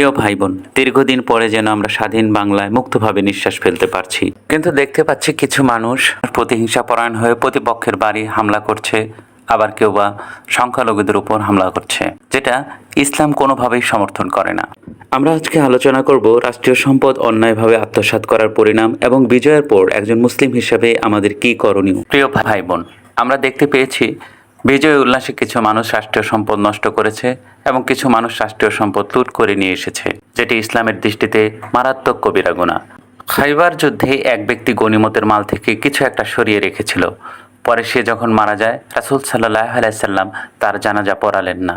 প্রিয় ভাই বোন দীর্ঘদিন পরে যেন আমরা স্বাধীন বাংলায় মুক্তভাবে নিঃশ্বাস ফেলতে পারছি। কিন্তু দেখতে পাচ্ছি কিছু মানুষ প্রতিহিংসা পরায়ণ হয়ে প্রতিপক্ষের বাড়ি হামলা করছে, আবার কেউ বা সংখ্যালঘুদের উপর হামলা করছে, যেটা ইসলাম কোনোভাবেই সমর্থন করে না। আমরা আজকে আলোচনা করব রাষ্ট্রীয় সম্পদ অন্যায়ভাবে আত্মসাৎ করার পরিণাম এবং বিজয়ের পর একজন মুসলিম হিসেবে আমাদের কি করণীয়। প্রিয় ভাই বোন আমরা দেখতে পেয়েছি বিজয় উল্লাসে কিছু মানুষ রাষ্ট্রীয় সম্পদ নষ্ট করেছে এবং কিছু মানুষ রাষ্ট্রীয় সম্পদ লুট করে নিয়ে এসেছে, যেটি ইসলামের দৃষ্টিতে মারাত্মক কবিরা গুণা। খাইবার যুদ্ধে এক ব্যক্তি গনিমতের মাল থেকে কিছু একটা সরিয়ে রেখেছিল। পরে সে যখন মারা যায়, রাসুল সাল্লাহ আলাইসাল্লাম তার জানাজা পড়ালেন না।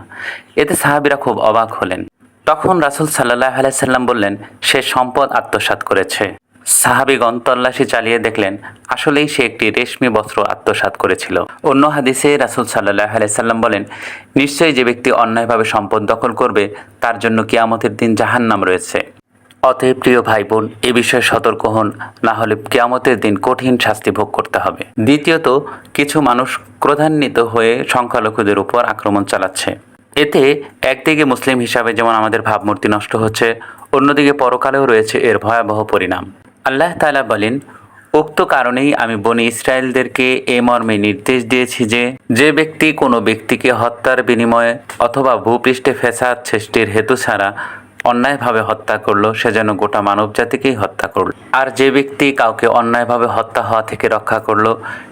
এতে সাহাবিরা খুব অবাক হলেন। তখন রাসুল সাল্লাহ আলাইসাল্লাম বললেন, সে সম্পদ আত্মসাৎ করেছে। সাহাবিগণ তল্লাশি চালিয়ে দেখলেন, আসলেই সে একটি রেশমি বস্ত্র আত্মসাৎ করেছিল। অন্য হাদিসে রাসুল সাল্লাহ আলাইসাল্লাম বলেন, নিশ্চয়ই যে ব্যক্তি অন্যায়ভাবে সম্পদ দখল করবে, তার জন্য কিয়ামতের দিন জাহান্নাম রয়েছে। অতএব প্রিয় ভাই বোন এ বিষয়ে সতর্ক হন, না হলে কেয়ামতের দিন কঠিন শাস্তি ভোগ করতে হবে। দ্বিতীয়ত, কিছু মানুষ ক্রোধান্বিত হয়ে সংখ্যালঘুদের উপর আক্রমণ চালাচ্ছে। এতে একদিকে মুসলিম হিসাবে যেমন আমাদের ভাবমূর্তি নষ্ট হচ্ছে, অন্যদিকে পরকালেও রয়েছে এর ভয়াবহ পরিণাম। আল্লাহ তালা বলেন, উক্ত কারণেই আমি বনি ইসরায়েলদেরকে এ মর্মে নির্দেশ দিয়েছি যে যে ব্যক্তি কোনো ব্যক্তিকে হত্যার বিনিময়ে অথবা ভূপৃষ্ঠে ফেসাদ সৃষ্টির হেতু ছাড়া অন্যায়ভাবে হত্যা করল, সে যেন গোটা মানব জাতিকেই হত্যা করল। আর যে ব্যক্তি কাউকে অন্যায়ভাবে হত্যা হওয়া থেকে রক্ষা করল,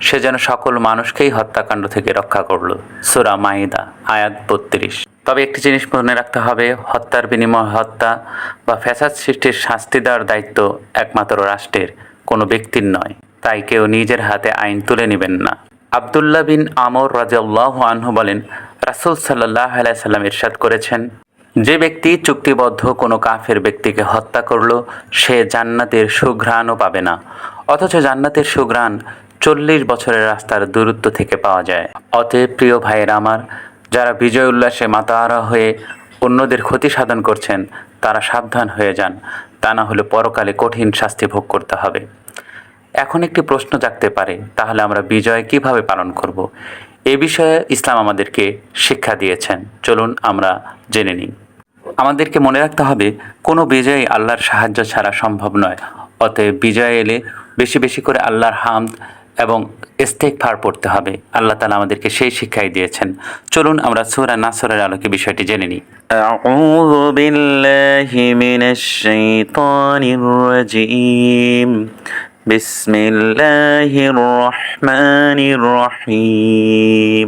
সে যেন সকল মানুষকেই হত্যাকাণ্ড থেকে রক্ষা করল। সুরা মাইদা, আয়াত বত্রিশ। তবে একটি জিনিস মনে রাখতে হবে, হত্যার বিনিময়ে হত্যা বা ফ্যাসাদ সৃষ্টির শাস্তি দেওয়ার দায়িত্ব একমাত্র রাষ্ট্রের, কোনো ব্যক্তির নয়। তাই কেউ নিজের হাতে আইন তুলে নেবেন না। আবদুল্লাহ বিন আমর রাজিয়াল্লাহ আনহু বলেন, রাসুল সাল্লাহ আলাইসাল্লাম ইরশাদ করেছেন, যে ব্যক্তি চুক্তিবদ্ধ কোনো কাফের ব্যক্তিকে হত্যা করল, সে জান্নাতের সুঘ্রাণও পাবে না। অথচ জান্নাতের সুঘ্রাণ চল্লিশ বছরের রাস্তার দূরত্ব থেকে পাওয়া যায়। অতএব প্রিয় ভাইয়ের আমার যারা বিজয় উল্লাসে মাতাহারা হয়ে অন্যদের ক্ষতি সাধন করছেন, তারা সাবধান হয়ে যান। তা না হলে পরকালে কঠিন শাস্তি ভোগ করতে হবে। এখন একটি প্রশ্ন জাগতে পারে, তাহলে আমরা বিজয় কীভাবে পালন করব। এ বিষয়ে ইসলাম আমাদেরকে শিক্ষা দিয়েছেন। চলুন আমরা জেনে নিই। আমাদেরকে মনে রাখতে হবে, কোনো বিজয় আল্লাহর সাহায্য ছাড়া সম্ভব নয়। অতএব বিজয় এলে বেশি বেশি করে আল্লাহর হামদ এবং ইস্তেকফার পড়তে হবে আল্লাহ তালা আমাদেরকে সেই শিক্ষাই দিয়েছেন চলুন আমরা সুরা নাসরের আলোকে বিষয়টি জেনে নিই أعوذ بالله من الشيطان الرجيم بسم الله الرحمن الرحيم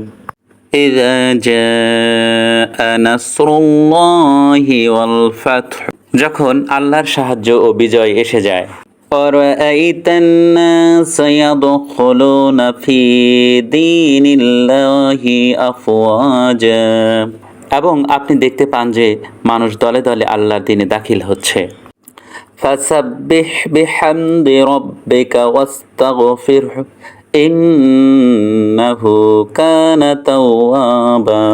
إذا جاء نصر الله والفتح যখন আল্লাহর সাহায্য ও বিজয় এসে যায় ورأيت الناس يدخلون في دين الله أفواجا এবং আপনি দেখতে পান যে মানুষ দলে দলে আল্লাহর দিনে দাখিল হচ্ছে فسبح بحمد ربك واستغفره إنه كان توابا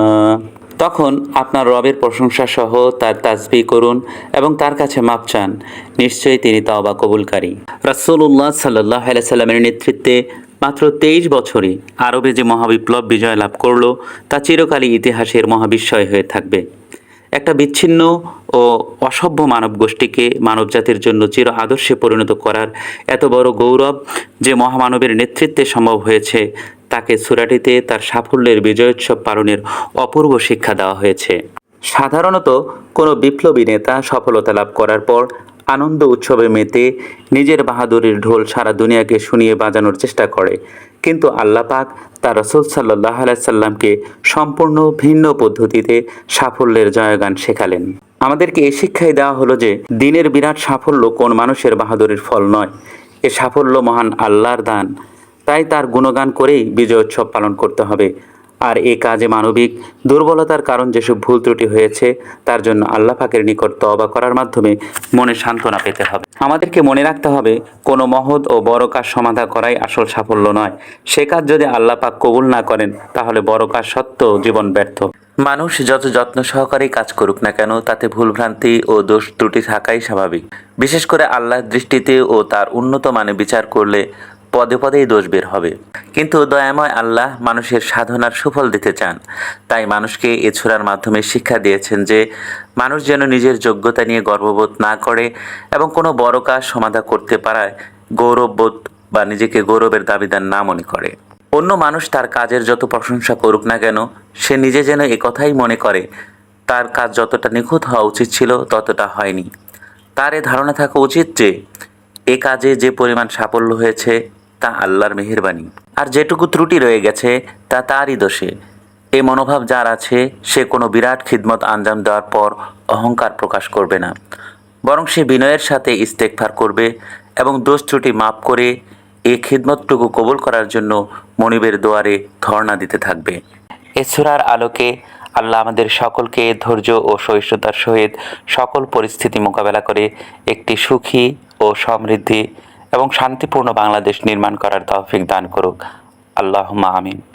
তখন আপনার রবের প্রশংসা সহ তার তাজবি করুন এবং তার কাছে মাপ চান। নিশ্চয়ই তিনি তাওবা কবুলকারী। রাসুল্লাহ সাল্লাহ সাল্লামের নেতৃত্বে মাত্র তেইশ বছরে আরবে যে মহাবিপ্লব বিজয় লাভ করল, তা চিরকালই ইতিহাসের মহাবিস্ময় হয়ে থাকবে। একটা বিচ্ছিন্ন ও অসভ্য মানব গোষ্ঠীকে মানবজাতির জন্য চির আদর্শে পরিণত করার এত বড় গৌরব যে মহামানবের নেতৃত্বে সম্ভব হয়েছে, তাকে সুরাটিতে তার সাফল্যের বিজয়োৎসব পালনের অপূর্ব শিক্ষা দেওয়া হয়েছে। সাধারণত কোনো বিপ্লবী নেতা সফলতা লাভ করার পর আনন্দ উৎসবে মেতে নিজের বাহাদুরির ঢোল সারা দুনিয়াকে শুনিয়ে বাজানোর চেষ্টা করে। কিন্তু আল্লাহ পাক তার রসুল সাল্লাহ সাল্লামকে সম্পূর্ণ ভিন্ন পদ্ধতিতে সাফল্যের জয়গান শেখালেন। আমাদেরকে এই শিক্ষাই দেওয়া হলো যে, দিনের বিরাট সাফল্য কোন মানুষের বাহাদুরির ফল নয়। এ সাফল্য মহান আল্লাহর দান। তাই তার গুণগান করেই বিজয়োৎসব পালন করতে হবে। আর এ কাজে মানবিক দুর্বলতার কারণ যেসব ভুল ত্রুটি হয়েছে, তার জন্য আল্লাহ পাকের নিকট তওবা করার মাধ্যমে মনে সান্ত্বনা পেতে হবে। আমাদেরকে মনে রাখতে হবে, কোনো মহৎ ও বড় কাজ সমাধা করাই আসল সাফল্য নয়। সে কাজ যদি আল্লাহ পাক কবুল না করেন, তাহলে বড় কাজ সত্ত্বেও জীবন ব্যর্থ। মানুষ যত যত্ন সহকারে কাজ করুক না কেন, তাতে ভুলভ্রান্তি ও দোষ ত্রুটি থাকাই স্বাভাবিক। বিশেষ করে আল্লাহর দৃষ্টিতে ও তার উন্নত মানে বিচার করলে পদে পদেই দোষ বের হবে। কিন্তু দয়াময় আল্লাহ মানুষের সাধনার সুফল দিতে চান। তাই মানুষকে এ ছোড়ার মাধ্যমে শিক্ষা দিয়েছেন যে, মানুষ যেন নিজের যোগ্যতা নিয়ে গর্ববোধ না করে এবং কোনো বড় কাজ সমাধা করতে পারায় গৌরববোধ বা নিজেকে গৌরবের দাবিদার না মনে করে। অন্য মানুষ তার কাজের যত প্রশংসা করুক না কেন, সে নিজে যেন একথাই মনে করে, তার কাজ যতটা নিখুঁত হওয়া উচিত ছিল ততটা হয়নি। তার এ ধারণা থাকা উচিত যে, এ কাজে যে পরিমাণ সাফল্য হয়েছে তা আল্লাহর মেহেরবানি। আর যেটুকু ত্রুটি রয়ে গেছে, তা তারই দোষে। এ মনোভাব যার আছে, সে কোনো বিরাট খিদমত আঞ্জাম দেওয়ার পর অহংকার প্রকাশ করবে না। বরং সে বিনয়ের সাথে ইস্তেকফার করবে এবং দোষ ত্রুটি মাপ করে এ খিদমতটুকু কবুল করার জন্য মনিবের দুয়ারে ধর্ণা দিতে থাকবে। এ সূরার আলোকে আল্লাহ আমাদের সকলকে ধৈর্য ও সহিষ্ণুতার সহিত সকল পরিস্থিতি মোকাবেলা করে একটি সুখী ও সমৃদ্ধি এবং শান্তিপূর্ণ বাংলাদেশ নির্মাণ করার তৌফিক দান করুক। আল্লাহ আমিন।